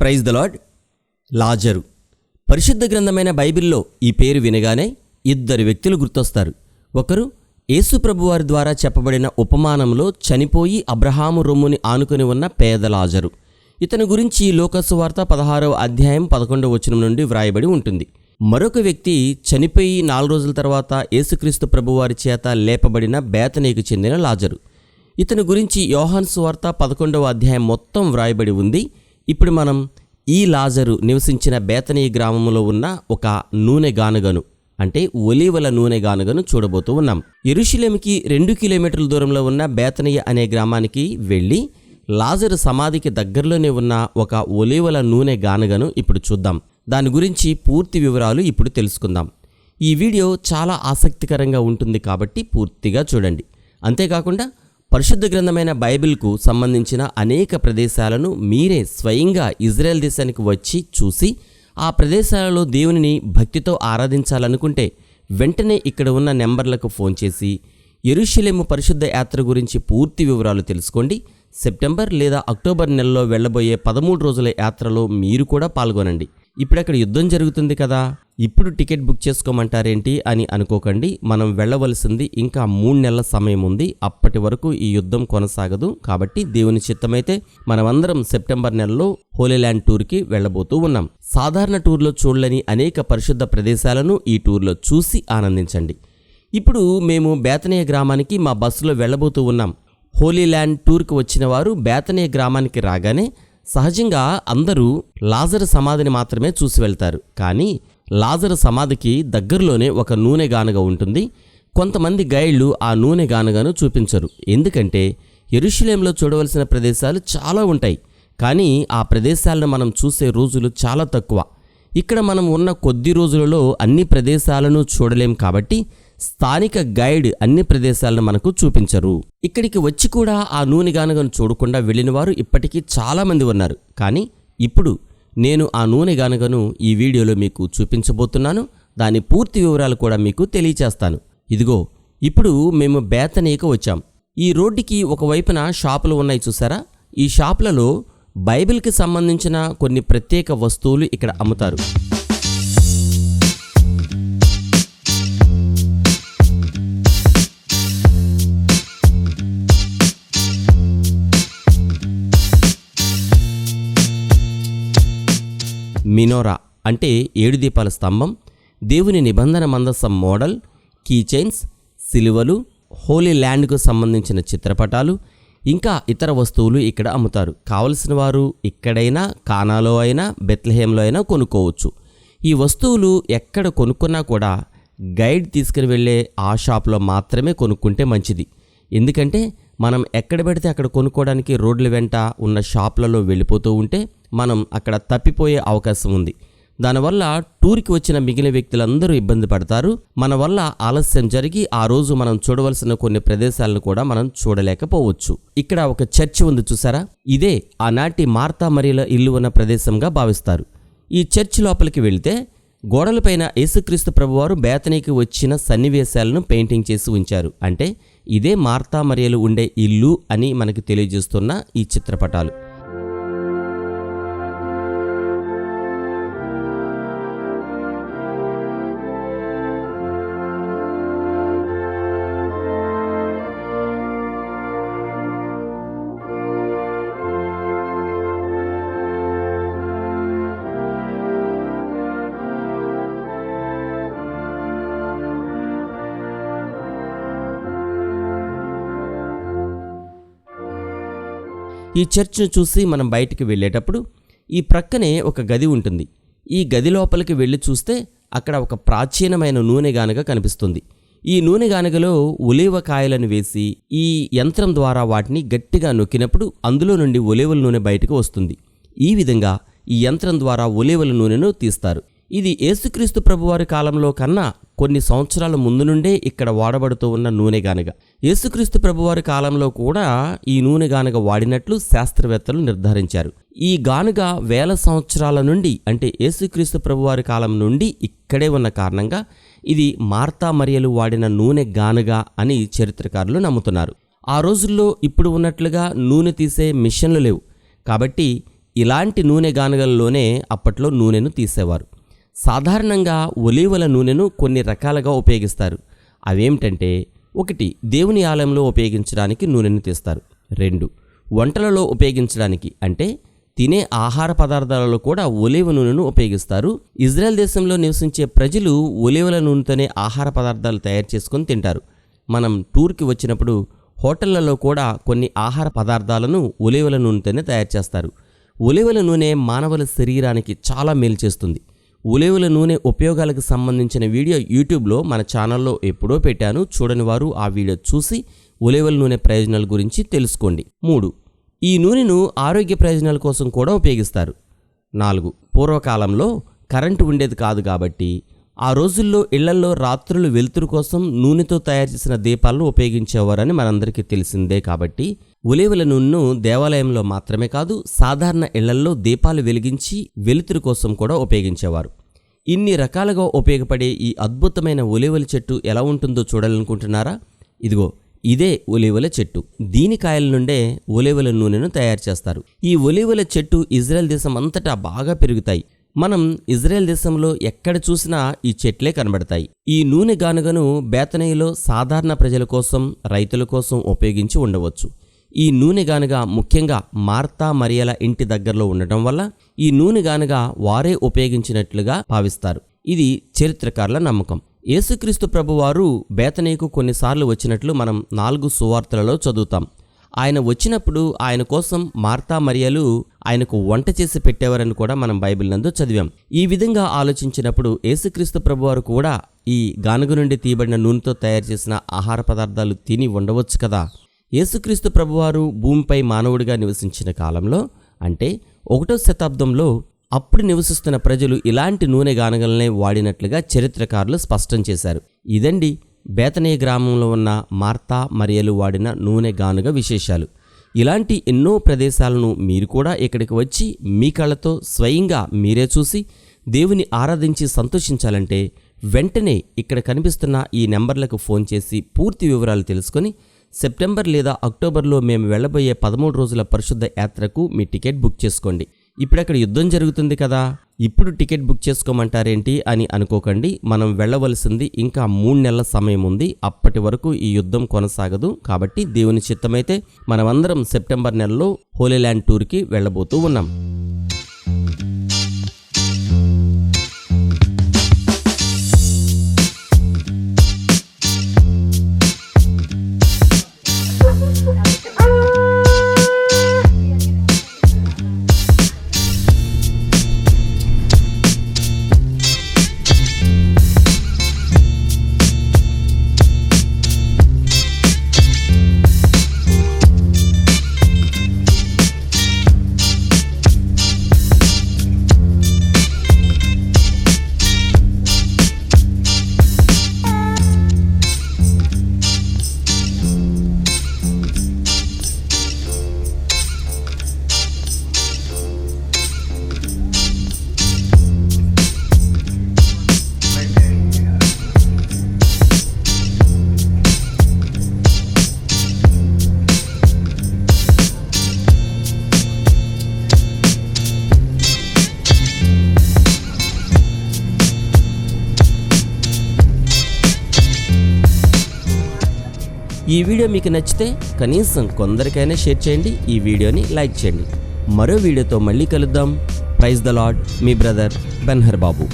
Praise the lord. లాజరు. పరిశుద్ధ గ్రంథమైన బైబిల్లో ఈ పేరు వినగానే ఇద్దరు వ్యక్తులు గుర్తొస్తారు. ఒకరు యేసుప్రభువారి ద్వారా చెప్పబడిన ఉపమానంలో చనిపోయి అబ్రహాము రొమ్ముని ఆనుకొని ఉన్న పేద లాజరు. ఇతని గురించి లోకసు వార్త పదహారవ అధ్యాయం పదకొండవ వచనం నుండి వ్రాయబడి ఉంటుంది. మరొక వ్యక్తి చనిపోయి నాలుగు రోజుల తర్వాత యేసుక్రీస్తు ప్రభువారి చేత లేపబడిన బేతనీకి చెందిన లాజరు. ఇతని గురించి యోహాన్ సువార్త పదకొండవ అధ్యాయం మొత్తం వ్రాయబడి ఉంది. ఇప్పుడు మనం ఈ లాజరు నివసించిన బేతనీ గ్రామంలో ఉన్న ఒక నూనె గానుగను అంటే ఒలీవల నూనె గానుగను చూడబోతూ ఉన్నాం. ఎరుషులేమికి రెండు కిలోమీటర్ల దూరంలో ఉన్న బేతనీయ అనే గ్రామానికి వెళ్ళి లాజరు సమాధికి దగ్గరలోనే ఉన్న ఒక ఒలీవల నూనె గానుగను ఇప్పుడు చూద్దాం. దాని గురించి పూర్తి వివరాలు ఇప్పుడు తెలుసుకుందాం. ఈ వీడియో చాలా ఆసక్తికరంగా ఉంటుంది కాబట్టి పూర్తిగా చూడండి. అంతేకాకుండా పరిశుద్ధ గ్రంథమైన బైబిల్కు సంబంధించిన అనేక ప్రదేశాలను మీరే స్వయంగా ఇజ్రాయెల్ దేశానికి వచ్చి చూసి ఆ ప్రదేశాలలో దేవునిని భక్తితో ఆరాధించాలనుకుంటే వెంటనే ఇక్కడ ఉన్న నెంబర్లకు ఫోన్ చేసి ఎరుషలేము పరిశుద్ధ యాత్ర గురించి పూర్తి వివరాలు తెలుసుకోండి. సెప్టెంబర్ లేదా అక్టోబర్ నెలలో వెళ్ళబోయే పదమూడు రోజుల యాత్రలో మీరు కూడా పాల్గొనండి. ఇప్పుడు అక్కడ యుద్ధం జరుగుతుంది కదా? ఇప్పుడు టికెట్ బుక్ చేసుకోమంటారేంటి అని అనుకోకండి. మనం వెళ్ళవలసింది ఇంకా మూడు నెలల సమయం ఉంది. అప్పటి వరకు ఈ యుద్ధం కొనసాగదు. కాబట్టి దేవుని చిత్తమైతే మనమందరం సెప్టెంబర్ నెలలో హోలీల్యాండ్ టూర్కి వెళ్ళబోతూ ఉన్నాం. సాధారణ టూర్లో చూడలేని అనేక పరిశుద్ధ ప్రదేశాలను ఈ టూర్లో చూసి ఆనందించండి. ఇప్పుడు మేము బేతనీయ గ్రామానికి మా బస్సులో వెళ్ళబోతూ ఉన్నాం. హోలీల్యాండ్ టూర్కి వచ్చిన వారు బేతనీయ గ్రామానికి రాగానే సహజంగా అందరూ లాజరు సమాధిని మాత్రమే చూసి వెళ్తారు. కానీ లాజర్ సమాధికి దగ్గరలోనే ఒక నూనె గానుగ ఉంటుంది. కొంతమంది గైడ్లు ఆ నూనె గానుగను చూపించరు. ఎందుకంటే ఎరుషులేంలో చూడవలసిన ప్రదేశాలు చాలా ఉంటాయి. కానీ ఆ ప్రదేశాలను మనం చూసే రోజులు చాలా తక్కువ. ఇక్కడ మనం ఉన్న కొద్ది రోజులలో అన్ని ప్రదేశాలను చూడలేం కాబట్టి స్థానిక గైడ్ అన్ని ప్రదేశాలను మనకు చూపించరు. ఇక్కడికి వచ్చి కూడా ఆ నూనె గానుగను చూడకుండా వెళ్ళిన వారు ఇప్పటికీ చాలామంది ఉన్నారు. కానీ ఇప్పుడు నేను ఆ నూనె గానుగను ఈ వీడియోలో మీకు చూపించబోతున్నాను. దాని పూర్తి వివరాలు కూడా మీకు తెలియచేస్తాను. ఇదిగో ఇప్పుడు మేము బేతనీకి వచ్చాం. ఈ రోడ్డుకి ఒకవైపున షాపులు ఉన్నాయి చూసారా? ఈ షాపులలో బైబిల్కి సంబంధించిన కొన్ని ప్రత్యేక వస్తువులు ఇక్కడ అమ్ముతారు. మినోరా అంటే ఏడు దీపాల స్తంభం దేవుని నిబంధన మందసం మోడల్ కీ చైన్స్ సిలువలు హోలీ ల్యాండ్కు సంబంధించిన చిత్రపటాలు ఇంకా ఇతర వస్తువులు ఇక్కడ అమ్ముతారు. కావలసిన వారు ఇక్కడైనా కానాలో అయినా బెత్లహేంలో అయినా కొనుక్కోవచ్చు. ఈ వస్తువులు ఎక్కడ కొనుక్కున్నా కూడా గైడ్ తీసుకుని వెళ్ళే ఆ షాప్లో మాత్రమే కొనుక్కుంటే మంచిది. ఎందుకంటే మనం ఎక్కడ పెడితే అక్కడ కొనుక్కోవడానికి రోడ్ల వెంట ఉన్న షాప్లలో వెళ్ళిపోతూ ఉంటే మనం అక్కడ తప్పిపోయే అవకాశం ఉంది. దానివల్ల టూర్కి వచ్చిన మిగిలిన వ్యక్తులందరూ ఇబ్బంది పడతారు. మన వల్ల ఆలస్యం జరిగి ఆ రోజు మనం చూడవలసిన కొన్ని ప్రదేశాలను కూడా మనం చూడలేకపోవచ్చు. ఇక్కడ ఒక చర్చ్ ఉంది చూసారా? ఇదే ఆనాటి మార్తా మరియల ఇల్లు ఉన్న ప్రదేశంగా భావిస్తారు. ఈ చర్చ్ లోపలికి వెళితే గోడలపైన యేసుక్రీస్తు ప్రభువారు బేతనీకి వచ్చిన సన్నివేశాలను పెయింటింగ్ చేసి ఉంచారు. అంటే ఇదే మార్తా మరియలు ఉండే ఇల్లు అని మనకి తెలియజేస్తున్న ఈ చిత్రపటాలు. ఈ చర్చ్ను చూసి మనం బయటికి వెళ్ళేటప్పుడు ఈ ప్రక్కనే ఒక గది ఉంటుంది. ఈ గది లోపలికి వెళ్ళి చూస్తే అక్కడ ఒక ప్రాచీనమైన నూనె గానుగ కనిపిస్తుంది. ఈ నూనె గానుగలో ఒలివ కాయలను వేసి ఈ యంత్రం ద్వారా వాటిని గట్టిగా నొక్కినప్పుడు అందులో నుండి ఒలివల నూనె బయటకు వస్తుంది. ఈ విధంగా ఈ యంత్రం ద్వారా ఒలివల నూనెను తీస్తారు. ఇది యేసుక్రీస్తు ప్రభువారి కాలంలో కన్నా కొన్ని సంవత్సరాల ముందు నుండే ఇక్కడ వాడబడుతూ ఉన్న నూనె గానుగ. యేసుక్రీస్తు ప్రభువారి కాలంలో కూడా ఈ నూనె గానుగ వాడినట్లు శాస్త్రవేత్తలు నిర్ధారించారు. ఈ గానుగ వేల సంవత్సరాల నుండి అంటే యేసుక్రీస్తు ప్రభువారి కాలం నుండి ఇక్కడే ఉన్న కారణంగా ఇది మార్తా మరియలు వాడిన నూనె గానుగ అని చరిత్రకారులు నమ్ముతున్నారు. ఆ రోజుల్లో ఇప్పుడు ఉన్నట్లుగా నూనె తీసే మిషన్లు లేవు. కాబట్టి ఇలాంటి నూనె గానుగల్లోనే అప్పట్లో నూనెను తీసేవారు. సాధారణంగా ఒలీవల నూనెను కొన్ని రకాలుగా ఉపయోగిస్తారు. అవేమిటంటే ఒకటి దేవుని ఆలయంలో ఉపయోగించడానికి నూనెను తీస్తారు. రెండు వంటలలో ఉపయోగించడానికి అంటే తినే ఆహార పదార్థాలలో కూడా ఒలివ నూనెను ఉపయోగిస్తారు. ఇజ్రాయెల్ దేశంలో నివసించే ప్రజలు ఒలివల నూనెతోనే ఆహార పదార్థాలు తయారు చేసుకొని తింటారు. మనం టూర్కి వచ్చినప్పుడు హోటళ్ళలో కూడా కొన్ని ఆహార పదార్థాలను ఒలివల నూనెతోనే తయారు చేస్తారు. ఒలివల నూనె మానవుల శరీరానికి చాలా మేలు చేస్తుంది. ఉలేవుల నూనె ఉపయోగాలకు సంబంధించిన వీడియో యూట్యూబ్లో మన ఛానల్లో ఎప్పుడో పెట్టాను. చూడని వారు ఆ వీడియో చూసి ఉలేవల నూనె ప్రయోజనాల గురించి తెలుసుకోండి. మూడు ఈ నూనెను ఆరోగ్య ప్రయోజనాల కోసం కూడా ఉపయోగిస్తారు. నాలుగు పూర్వకాలంలో కరెంటు ఉండేది కాదు కాబట్టి ఆ రోజుల్లో ఇళ్ళల్లో రాత్రులు వెలుతురు కోసం నూనెతో తయారు చేసిన దీపాలను ఉపయోగించేవారని మనందరికీ తెలిసిందే కాబట్టి ఉలేవల నూనెను దేవాలయంలో మాత్రమే కాదు సాధారణ ఇళ్ళల్లో దీపాలు వెలిగించి వెలుతురు కోసం కూడా ఉపయోగించేవారు. ఇన్ని రకాలుగా ఉపయోగపడే ఈ అద్భుతమైన ఒలివల చెట్టు ఎలా ఉంటుందో చూడాలనుకుంటున్నారా? ఇదిగో ఇదే ఒలివల చెట్టు. దీని కాయల నుండే ఒలివల నూనెను తయారు చేస్తారు. ఈ ఒలివల చెట్టు ఇజ్రాయెల్ దేశం అంతటా బాగా పెరుగుతాయి. మనం ఇజ్రాయెల్ దేశంలో ఎక్కడ చూసినా ఈ చెట్లే కనబడతాయి. ఈ నూనె గానుగను బేతనయిలో సాధారణ ప్రజల కోసం రైతుల కోసం ఉపయోగించి ఉండవచ్చు. ఈ నూనె గానుగా ముఖ్యంగా మార్తా మరియల ఇంటి దగ్గరలో ఉండటం వల్ల ఈ నూనె గానుగా వారే ఉపయోగించినట్లుగా భావిస్తారు. ఇది చరిత్రకారుల నమ్మకం. యేసుక్రీస్తు ప్రభువారు బేతనీకు కొన్నిసార్లు వచ్చినట్లు మనం నాలుగు సువార్తలలో చదువుతాం. ఆయన వచ్చినప్పుడు ఆయన కోసం మార్తా మరియలు ఆయనకు వంట చేసి పెట్టేవారని కూడా మనం బైబిల్ నందు చదివాం. ఈ విధంగా ఆలోచించినప్పుడు యేసుక్రీస్తు ప్రభువారు కూడా ఈ గానుగ నుండి తీయబడిన నూనెతో తయారు చేసిన ఆహార పదార్థాలు తిని ఉండవచ్చు కదా? యేసుక్రీస్తు ప్రభువారు భూమిపై మానవుడిగా నివసించిన కాలంలో అంటే ఒకటో శతాబ్దంలో అప్పుడు నివసిస్తున్న ప్రజలు ఇలాంటి నూనె గానగలనే వాడినట్లుగా చరిత్రకారులు స్పష్టం చేశారు. ఇదండి బేతనీయ గ్రామంలో ఉన్న మార్తా మరియలు వాడిన నూనె గానుగ విశేషాలు. ఇలాంటి ఎన్నో ప్రదేశాలను మీరు కూడా ఇక్కడికి వచ్చి మీ కళ్ళతో స్వయంగా మీరే చూసి దేవుని ఆరాధించి సంతోషించాలంటే వెంటనే ఇక్కడ కనిపిస్తున్న ఈ నెంబర్లకు ఫోన్ చేసి పూర్తి వివరాలు తెలుసుకొని సెప్టెంబర్ లేదా అక్టోబర్లో మేము వెళ్ళబోయే పదమూడు రోజుల పరిశుద్ధ యాత్రకు మీ టికెట్ బుక్ చేసుకోండి. ఇప్పుడు అక్కడ యుద్ధం జరుగుతుంది కదా. ఇప్పుడు టికెట్ బుక్ చేసుకోమంటారేంటి అని అనుకోకండి. మనం వెళ్ళవలసింది ఇంకా మూడు నెలల సమయం ఉంది. అప్పటి వరకు ఈ యుద్ధం కొనసాగదు. కాబట్టి దేవుని చిత్తమైతే మనమందరం సెప్టెంబర్ నెలలో హోలీల్యాండ్ టూర్కి వెళ్ళబోతూ ఉన్నాం. ఈ వీడియో మీకు నచ్చితే కనీసం కొందరికైనా షేర్ చేయండి ఈ వీడియోని లైక్ చేయండి. మరో వీడియోతో మళ్ళీ కలుద్దాం. ప్రైజ్ ద లాడ్ మీ బ్రదర్ బెన్హర్ బాబు